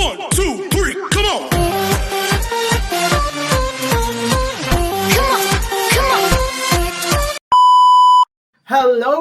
One, two,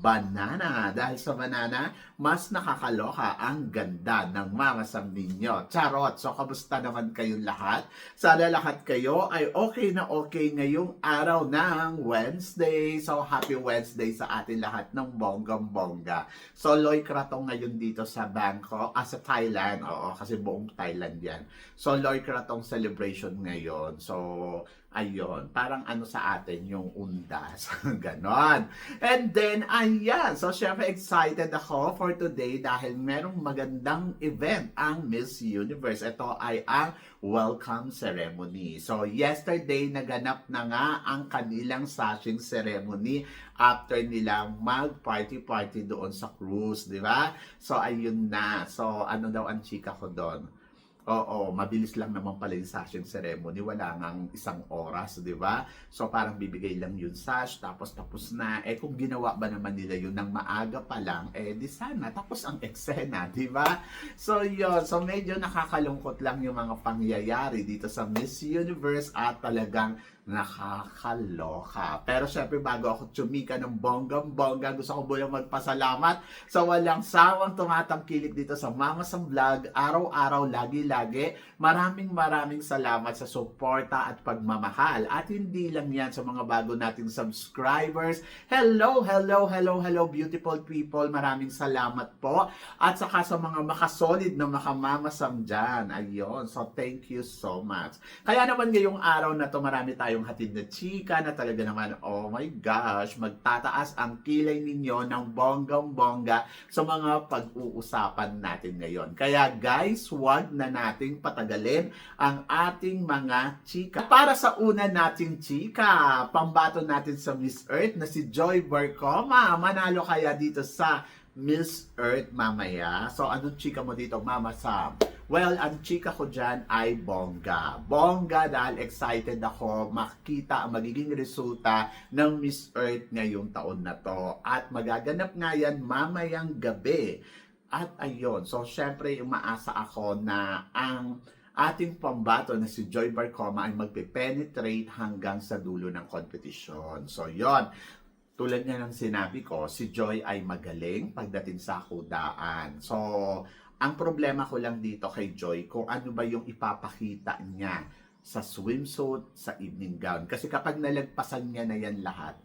banana. Dahil sa banana, mas nakakaloka ang ganda ng mamasam ninyo. Charot! So, kamusta naman kayong lahat? Sana lahat kayo ay okay na okay ngayong araw ng Wednesday. So, happy Wednesday sa atin lahat ng bonggang-bongga. So, Loy Kratong ngayon dito sa Bangkok, ah, sa Thailand. Oo, kasi buong Thailand yan. So, Loy Kratong celebration ngayon. So, ayun, parang ano sa atin, yung undas. Ganon. And then, ayan. So, syempre excited ako for today dahil merong magandang event ang Miss Universe. Ito ay ang welcome ceremony. So, yesterday, naganap na nga ang kanilang sashing ceremony after nilang mag-party-party doon sa cruise, di ba? So, ayun na. So, ano daw ang chika ko doon? Oo, mabilis lang naman pala yung sashing ceremony. Wala ngang isang oras, di ba? So, parang bibigay lang yung sash, tapos tapos na. Eh, kung ginawa ba naman nila yun ng maaga pa lang, eh, di sana. Tapos ang eksena, di ba? So, yun. So, medyo nakakalungkot lang yung mga pangyayari dito sa Miss Universe at talagang nakakaloka. Pero syempre bago ako tsumika ng bonggang-bongga, gusto ko muna magpasalamat sa walang sawang tumatangkilik dito sa Mama Sam Vlog, araw-araw, lagi-lagi. Maraming maraming salamat sa suporta at pagmamahal. At hindi lang yan sa mga bago nating subscribers. Hello, hello, hello, hello, beautiful people. Maraming salamat po. At saka sa mga makasolid na makamamasam dyan. Ayun. So, thank you so much. Kaya naman ngayong araw na to marami tayong hatid na chika na talaga naman, oh my gosh, magtataas ang kilay ninyo ng bonggang-bongga sa mga pag-uusapan natin ngayon. Kaya guys, wag na nating patagalin ang ating mga chika. Para sa una nating chika, pambato natin sa Miss Earth na si Joy Barcoma. Manalo kaya dito sa Miss Earth mamaya. So, anong chika mo dito, Mama Sam? Well, ang chika ko dyan ay bongga. Bongga dahil excited ako makita ang magiging resulta ng Miss Earth ngayong taon na to. At magaganap nga yan mamayang gabi. At ayun, so syempre umaasa ako na ang ating pambato na si Joy Barcoma ay magpe-penetrate hanggang sa dulo ng kompetisyon. So yon tulad nga ng sinabi ko, si Joy ay magaling pagdating sa kudaan. So, ang problema ko lang dito kay Joy, kung ano ba yung ipapakita niya sa swimsuit, sa evening gown. Kasi kapag nalagpasan niya na yan lahat,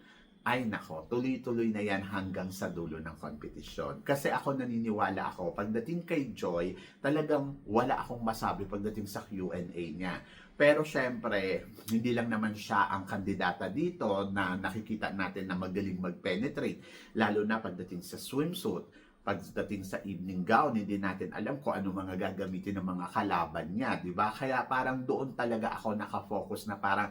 ay nako, tuloy-tuloy na yan hanggang sa dulo ng kompetisyon. Kasi ako naniniwala ako, pagdating kay Joy, talagang wala akong masabi pagdating sa Q&A niya. Pero syempre, hindi lang naman siya ang kandidata dito na nakikita natin na magaling mag-penetrate. Lalo na pagdating sa swimsuit, pagdating sa evening gown, hindi natin alam kung ano mga gagamitin ng mga kalaban niya, di ba? Kaya parang doon talaga ako nakafocus na parang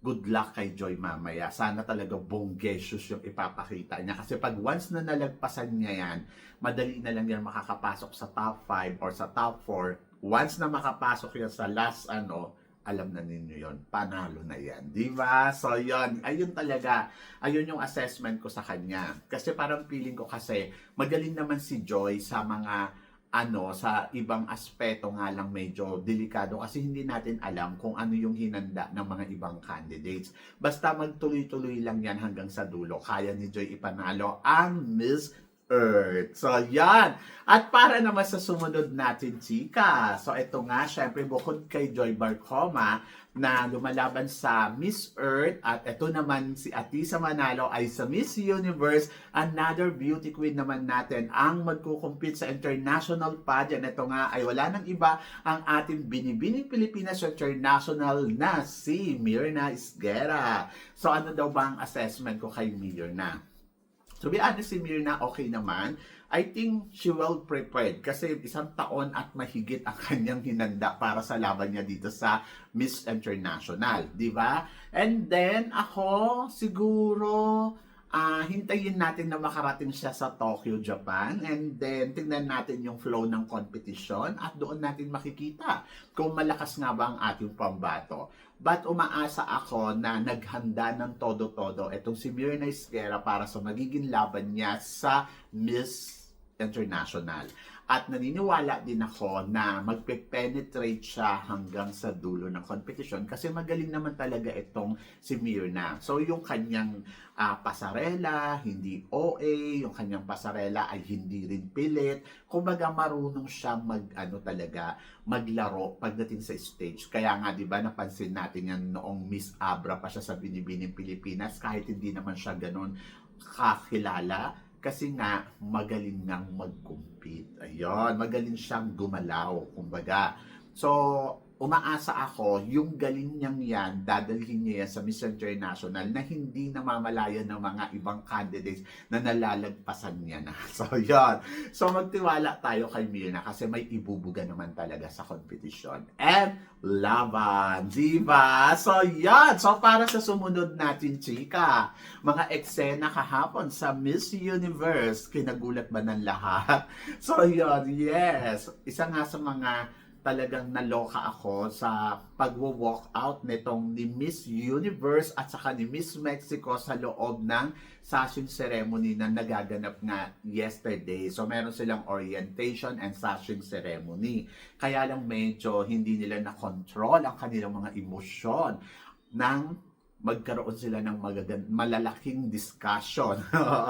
good luck kay Joy mamaya. Sana talaga bonggesyos yung ipapakita niya. Kasi pag once na nalagpasan niya yan, madali na lang yan makakapasok sa top 5 or sa top 4 once na makapasok yan sa last ano, alam na ninyo yon panalo na yan. Di ba? So, yon Ayun talaga. Ayun yung assessment ko sa kanya. Kasi parang feeling ko kasi magaling naman si Joy sa mga ano, sa ibang aspeto nga lang medyo delikado kasi hindi natin alam kung ano yung hinanda ng mga ibang candidates. Basta magtuloy-tuloy lang yan hanggang sa dulo. Kaya ni Joy ipanalo ang Miss Earth. So, yan. At para naman sa sumunod natin, chika. So, ito nga, syempre, bukod kay Joy Barcoma na lumalaban sa Miss Earth at ito naman si Atisa Manalo ay sa Miss Universe, another beauty queen naman natin ang magkukumpit sa international pageant. Ito nga ay wala nang iba ang ating binibining Pilipinas International na si Mirna Isguera. So, ano daw ba ang assessment ko kay Mirna? To be honest, si Mirna okay naman. I think she well prepared kasi isang taon at mahigit ang kanyang hinanda para sa laban niya dito sa Miss International, di ba? And then ako siguro ah hintayin natin na makarating siya sa Tokyo, Japan and then tingnan natin yung flow ng competition at doon natin makikita kung malakas nga ba ang ating pambato. But umaasa ako na naghanda ng todo-todo itong si Mirna Esquera para sa magiging laban niya sa Miss International. At naniniwala din ako na magpe-penetrate siya hanggang sa dulo ng competition kasi magaling naman talaga itong si Mirna. So yung kanyang ah, pasarela, hindi OA, yung kanyang pasarela ay hindi rin pilit. Kumbaga marunong siya mag ano talaga, maglaro pagdating sa stage. Kaya nga 'di ba napansin natin yan noong Miss Abra pa siya sa Binibining Pilipinas kahit hindi naman siya ganun kakilala kasi nga magaling nang mag-compete. Ayun, magaling siyang gumalaw, kumbaga. So, umaasa ako, yung galing niyang yan, dadalhin niya yan sa Miss International na hindi namamalayan ng mga ibang candidates na nalalagpasan niya na. So, yun. So, magtiwala tayo kay Mirna kasi may ibubuga naman talaga sa competition. And, laban, di ba? So, yan. So, para sa sumunod natin, chika, mga eksena kahapon sa Miss Universe, kinagulat ba ng lahat? So, yun, yes. Isa nga sa mga talagang naloka ako sa pagwo-walk out nitong ni Miss Universe at saka ni Miss Mexico sa loob ng sashing ceremony na nagaganap nga yesterday. So meron silang orientation and sashing ceremony. Kaya lang medyo hindi nila na-control ang kanilang mga emosyon nang magkaroon sila ng magagan- malalaking discussion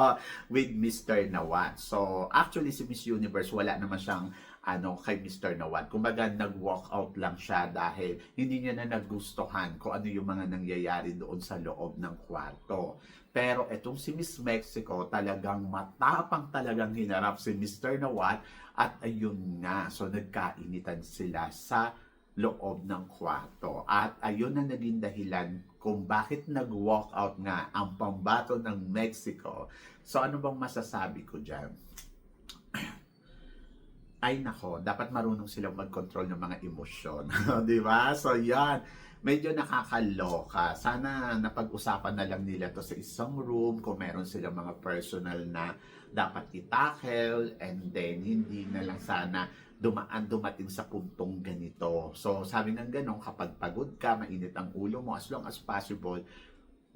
with Mr. Nawat. So, actually si Miss Universe wala naman siyang ano kay Mr. Nawat. Kumbaga nag-walk out lang siya dahil hindi niya na nagustuhan kung ano yung mga nangyayari doon sa loob ng kwarto. Pero etong si Miss Mexico talagang matapang talagang hinarap si Mr. Nawat at ayun nga, so nagkainitan sila sa loob ng kwarto. At ayun na naging dahilan kung bakit nag-walk out nga ang pambato ng Mexico. So ano bang masasabi ko dyan? Ay nako, dapat marunong silang mag-control ng mga emosyon. Di ba? So yan, medyo nakakaloka. Sana napag-usapan na lang nila to sa isang room kung meron silang mga personal na dapat itakel and then hindi na lang sana dumaan dumating sa puntong ganito. So sabi ng ganon, kapag pagod ka, mainit ang ulo mo, as long as possible,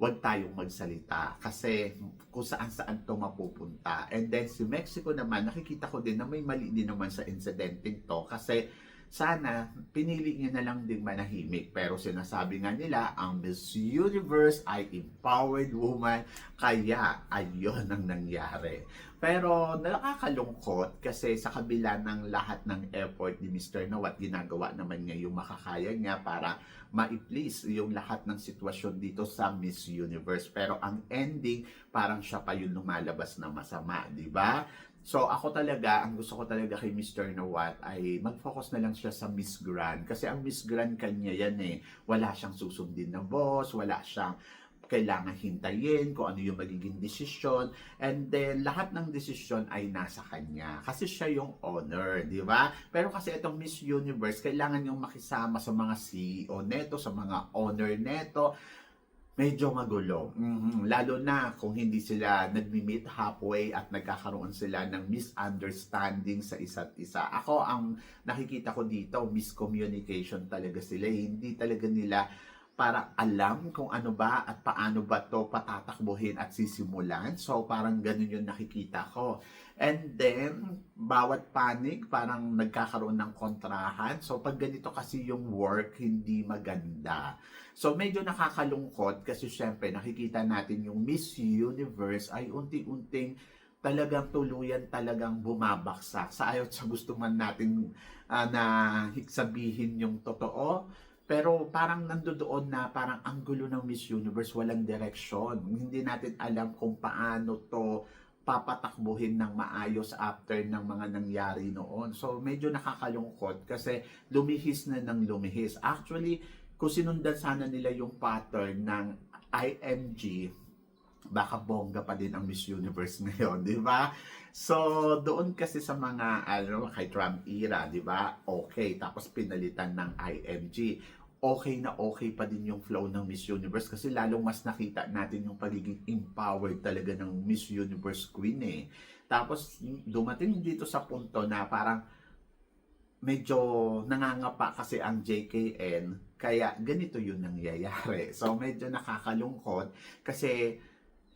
huwag tayong magsalita kasi kung saan saan to mapupunta. And then si Mexico naman, nakikita ko din na may mali din naman sa incidenting to kasi sana pinili niya na lang din manahimik. Pero sinasabi nga nila, ang Miss Universe ay empowered woman, kaya ayun ang nangyari. Pero nakakalungkot kasi sa kabila ng lahat ng effort ni Mr. Nawat, ginagawa naman niya yung makakaya niya para ma-please yung lahat ng sitwasyon dito sa Miss Universe. Pero ang ending, parang siya pa yung lumalabas na masama, di ba? So ako talaga, ang gusto ko talaga kay Mr. Nawat ay mag-focus na lang siya sa Miss Grand. Kasi ang Miss Grand kanya yan eh. Wala siyang susundin na boss, wala siyang kailangan hintayin kung ano yung magiging desisyon. And then, lahat ng desisyon ay nasa kanya. Kasi siya yung owner, di ba? Pero kasi itong Miss Universe, kailangan yung makisama sa mga CEO neto, sa mga owner neto medyo magulo. Mhm. Lalo na kung hindi sila nagmi-meet halfway at nagkakaroon sila ng misunderstanding sa isa't isa. Ako, ang nakikita ko dito, miscommunication talaga sila. Hindi talaga nila para alam kung ano ba at paano ba to patatakbuhin at sisimulan. So, parang ganun yung nakikita ko. And then, bawat panig, parang nagkakaroon ng kontrahan. So, pag ganito kasi yung work, hindi maganda. So, medyo nakakalungkot kasi syempre, nakikita natin yung Miss Universe ay unti-unting talagang tuluyan talagang bumabaksak. Sa ayot sa gusto man natin ah, na sabihin yung totoo, pero parang nandoon na parang ang gulo ng Miss Universe, walang direksyon. Hindi natin alam kung paano to papatakbuhin ng maayos after ng mga nangyari noon. So medyo nakakalungkot kasi lumihis na ng lumihis. Actually, kung sinundan sana nila yung pattern ng IMG, baka bongga pa din ang Miss Universe ngayon, di ba? So, doon kasi sa mga, ano, kay Trump era, di ba? Okay, tapos pinalitan ng IMG. Okay na okay pa din yung flow ng Miss Universe kasi lalong mas nakita natin yung pagiging empowered talaga ng Miss Universe Queen eh. Tapos, dumating dito sa punto na parang medyo nangangapa kasi ang JKN, kaya ganito yun nangyayari. So, medyo nakakalungkot kasi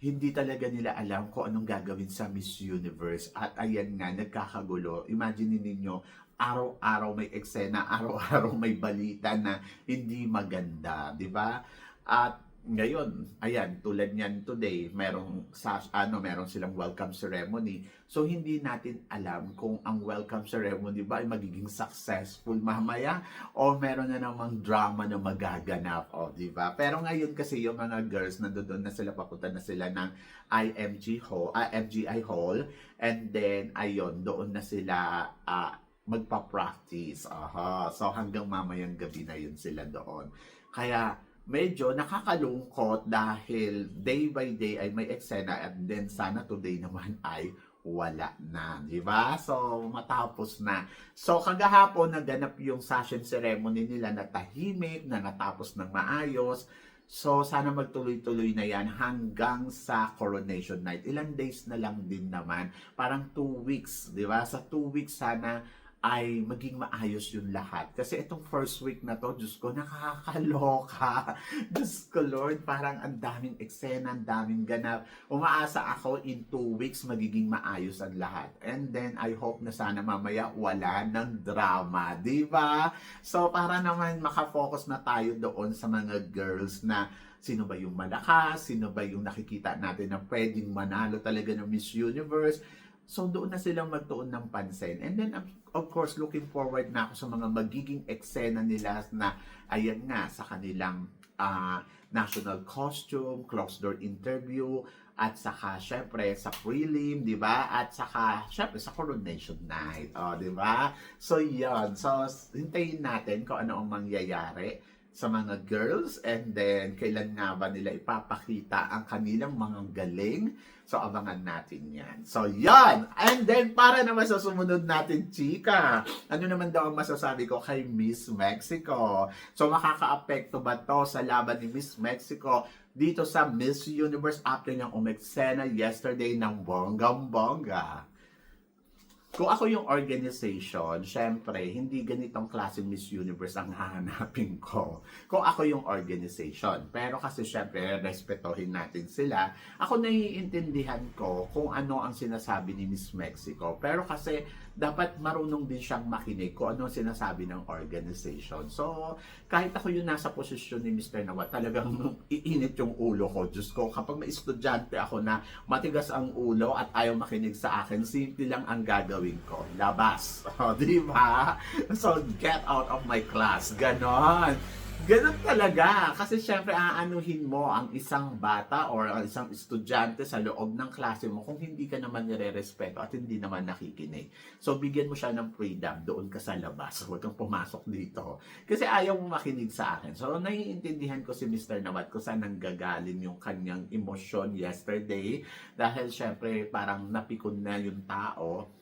hindi talaga nila alam kung anong gagawin sa Miss Universe. At ayan nga, nagkakagulo. Imagine ninyo, araw-araw may eksena, araw-araw may balita na hindi maganda, di ba? At ngayon, ayan, tulad niyan today, merong sa ano, meron silang welcome ceremony. So hindi natin alam kung ang welcome ceremony ba ay magiging successful mamaya o meron na namang drama na magaganap, o di ba? Pero ngayon kasi yung mga girls nandoon na sila papunta na sila ng IMG Hall, ah, MGI Hall and then ayun, doon na sila ah, magpa-practice. Aha. So hanggang mamayang gabi na yun sila doon. Kaya medyo nakakalungkot dahil day by day ay may eksena at then sana today naman ay wala na, di ba? So, matapos na. So, kagahapon naganap yung session ceremony nila na tahimik, na natapos ng maayos. So, sana magtuloy-tuloy na yan hanggang sa coronation night. Ilang days na lang din naman. Parang two weeks, di ba? Sa two weeks sana ay maging maayos yung lahat. Kasi itong first week na to, Diyos ko, nakakaloka. Diyos ko, Lord, parang ang daming eksena, ang daming ganap. Umaasa ako in two weeks magiging maayos ang lahat. And then, I hope na sana mamaya wala ng drama. Di ba? So, para naman makafocus na tayo doon sa mga girls na sino ba yung malakas, sino ba yung nakikita natin na pwedeng manalo talaga ng Miss Universe. So, doon na silang magtuon ng pansin. And then, of- course, looking forward na ako sa mga magiging eksena nila na, ayan nga, sa kanilang ah, national costume, closed door interview, at saka, syempre, sa prelim, di ba? At saka, syempre, sa coronation night, oh, di ba? So, yan. So, hintayin natin kung ano ang mangyayari sa mga girls? And then kailan nga ba nila ipapakita ang kanilang mga galing? So abangan natin yan. So yan! And then para naman sa sumunod natin chika ano naman daw ang masasabi ko kay Miss Mexico? So makakaapekto ba to sa laban ni Miss Mexico dito sa Miss Universe after niyang umeksena yesterday ng bonggang bongga kung ako yung organization, syempre, hindi ganitong klaseng Miss Universe ang hahanapin ko. Kung ako yung organization. Pero kasi syempre, respetohin natin sila. Ako naiintindihan ko kung ano ang sinasabi ni Miss Mexico. Pero kasi, dapat marunong din siyang makinig kung ano ang sinasabi ng organization. So, kahit ako yung nasa posisyon ni Mr. Nawat, talagang iinit yung ulo ko. Diyos ko, kapag may estudyante ako na matigas ang ulo at ayaw makinig sa akin, simple lang ang gagawin ko. Labas. O, di ba? So, get out of my class. Ganon. Ganon talaga. Kasi syempre, aanuhin mo ang isang bata or ang isang estudyante sa loob ng klase mo kung hindi ka naman nire-respeto at hindi naman nakikinig. So, bigyan mo siya ng freedom. Doon ka sa labas. Huwag kang pumasok dito. Kasi ayaw mo makinig sa akin. So, naiintindihan ko si Mr. Nawat kung saan nanggagaling yung kanyang emosyon yesterday. Dahil syempre, parang napikon na yung tao.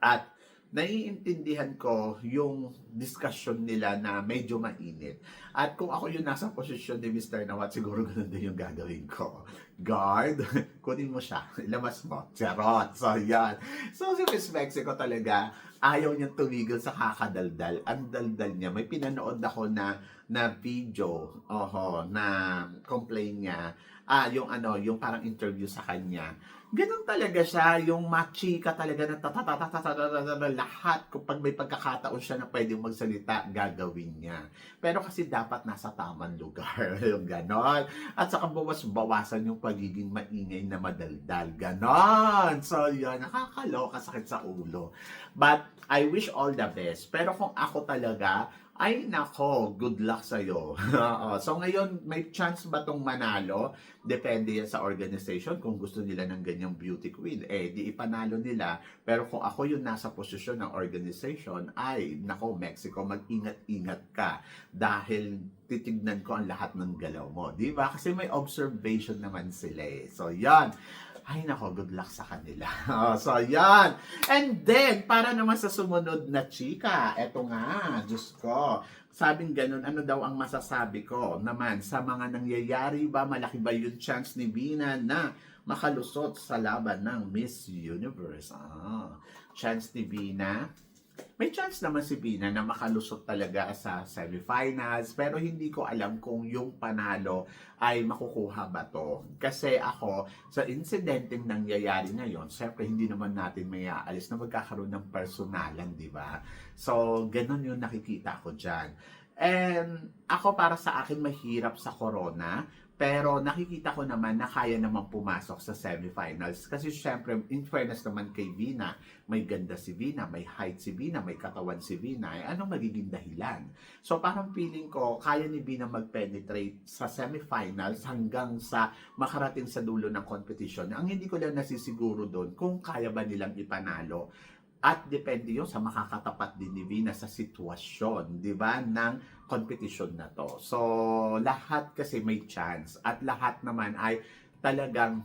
At naiintindihan ko yung discussion nila na medyo mainit. At kung ako yung nasa posisyon ni Mr. Nawat, siguro ganun din yung gagawin ko guard, kunin mo siya, ilabas mo, charot. So, yan. So, si Miss Mexico talaga, ayaw niyang tumigil sa kakadaldal. Ang daldal niya. May pinanood ako na, na video, oho, na complain niya. Ah, yung ano, yung parang interview sa kanya. Ganun talaga siya, yung machika talaga na lahat kapag may pagkakataon siya na pwedeng magsalita, gagawin niya. Pero kasi dapat nasa tamang lugar, yung ganon. At saka bawas-bawasan yung pagiging maingay na madaldal, ganon. So yun, nakakaloka, sakit sa ulo. But I wish all the best. Pero kung ako talaga, Ay nako, good luck sa'yo. So ngayon, may chance ba tong manalo? Depende yan sa organization. Kung gusto nila ng ganyang beauty queen, eh di ipanalo nila. Pero kung ako yung nasa posisyon ng organization, ay nako, Mexico, mag-ingat-ingat ka. Dahil titignan ko ang lahat ng galaw mo. Di ba? Kasi may observation naman sila eh. So yan. Ay nako, good luck sa kanila. Oh, so, yan. And then, para naman sa sumunod na chika, eto nga, Diyos ko. Sabing ganun, ano daw ang masasabi ko naman sa mga nangyayari ba, malaki ba yung chance ni Bina na makalusot sa laban ng Miss Universe? Ah, chance ni Bina, may chance naman si Bina na makalusot talaga sa semifinals pero hindi ko alam kung yung panalo ay makukuha ba to. Kasi ako, sa insidenteng nangyayari ngayon, syempre hindi naman natin may aalis na magkakaroon ng personalan, di ba? So, ganun yung nakikita ko dyan. And ako para sa akin mahirap sa corona, pero nakikita ko naman na kaya naman pumasok sa semifinals. Kasi syempre, in fairness naman kay Vina, may ganda si Vina, may height si Vina, may katawan si Vina, eh, anong magiging dahilan? So parang feeling ko, kaya ni Vina mag-penetrate sa semifinals hanggang sa makarating sa dulo ng competition. Ang hindi ko lang nasisiguro doon kung kaya ba nilang ipanalo. At depende yun sa makakatapat din ni Vina sa sitwasyon, di ba, ng competition na to. So, lahat kasi may chance at lahat naman ay talagang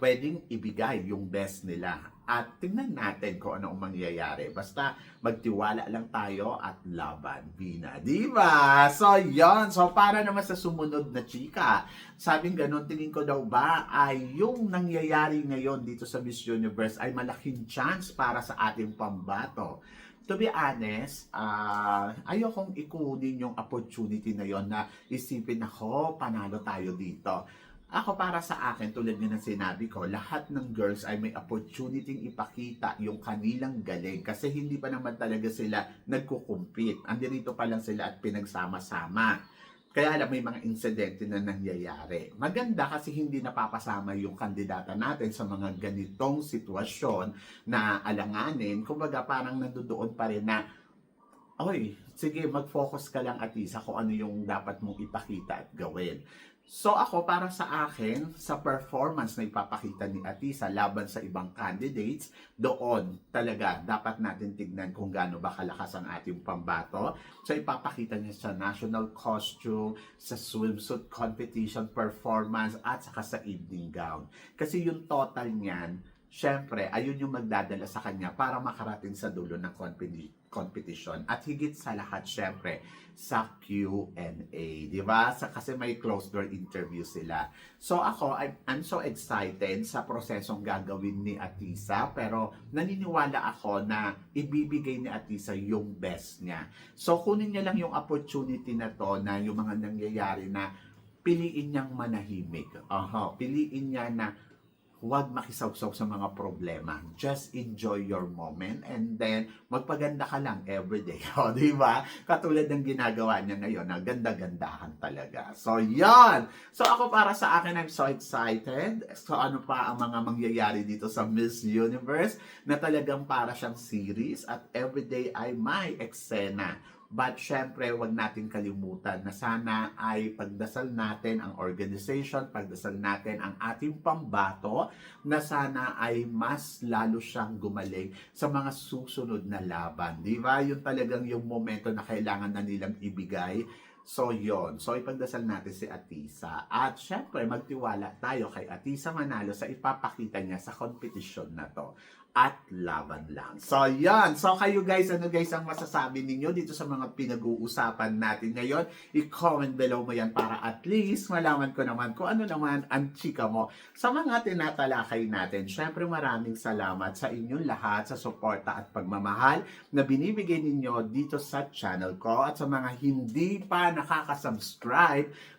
pwedeng ibigay yung best nila. At tingnan natin kung ano ang mangyayari. Basta magtiwala lang tayo at laban, Bina. Di ba? So, yon So, para naman sa sumunod na chika, sabing ganun, tingin ko daw ba ay yung nangyayari ngayon dito sa Miss Universe ay malaking chance para sa ating pambato to be honest, uh, ayokong ikunin yung opportunity na yon na isipin ako, panalo tayo dito. Ako para sa akin, tulad nga ng sinabi ko, lahat ng girls ay may opportunity ipakita yung kanilang galing kasi hindi pa naman talaga sila nagkukumpit. Andirito pa lang sila at pinagsama-sama. Kaya alam, may mga insidente na nangyayari. Maganda kasi hindi napapasama yung kandidata natin sa mga ganitong sitwasyon na alanganin. Kumbaga parang nandoon pa rin na, oy, sige, mag-focus ka lang at isa kung ano yung dapat mong ipakita at gawin. So ako para sa akin, sa performance na ipapakita ni Atisa laban sa ibang candidates, doon talaga dapat natin tignan kung gaano ba kalakas ang ating pambato. So ipapakita niya sa national costume, sa swimsuit competition performance, at saka sa evening gown. Kasi yung total niyan, syempre, ayun yung magdadala sa kanya para makarating sa dulo ng competition competition at higit sa lahat syempre sa Q&A, di ba? Sa kasi may closed door interview sila. So ako I'm, I'm so excited sa prosesong gagawin ni Atisa pero naniniwala ako na ibibigay ni Atisa yung best niya. So kunin niya lang yung opportunity na to na yung mga nangyayari na piliin niyang manahimik. Aha, piliin niya na huwag makisawsaw sa mga problema. Just enjoy your moment and then magpaganda ka lang everyday. O, di ba? Katulad ng ginagawa niya ngayon na ganda-gandahan talaga. So, yan! So, ako para sa akin, I'm so excited. So, ano pa ang mga mangyayari dito sa Miss Universe na talagang para siyang series at everyday ay may eksena But syempre, wag natin kalimutan na sana ay pagdasal natin ang organization, pagdasal natin ang ating pambato, na sana ay mas lalo siyang gumaling sa mga susunod na laban. Di ba? Yun talagang yung momento na kailangan na nilang ibigay So, yon So, ipagdasal natin si Atisa. At, syempre, magtiwala tayo kay Atisa Manalo sa ipapakita niya sa competition na to at laban lang. So, yan. So, kayo guys, ano guys ang masasabi ninyo dito sa mga pinag-uusapan natin ngayon? I-comment below mo yan para at least malaman ko naman kung ano naman ang chika mo sa mga tinatalakay natin. Siyempre, maraming salamat sa inyong lahat sa suporta at pagmamahal na binibigay ninyo dito sa channel ko at sa mga hindi pa nakaka-subscribe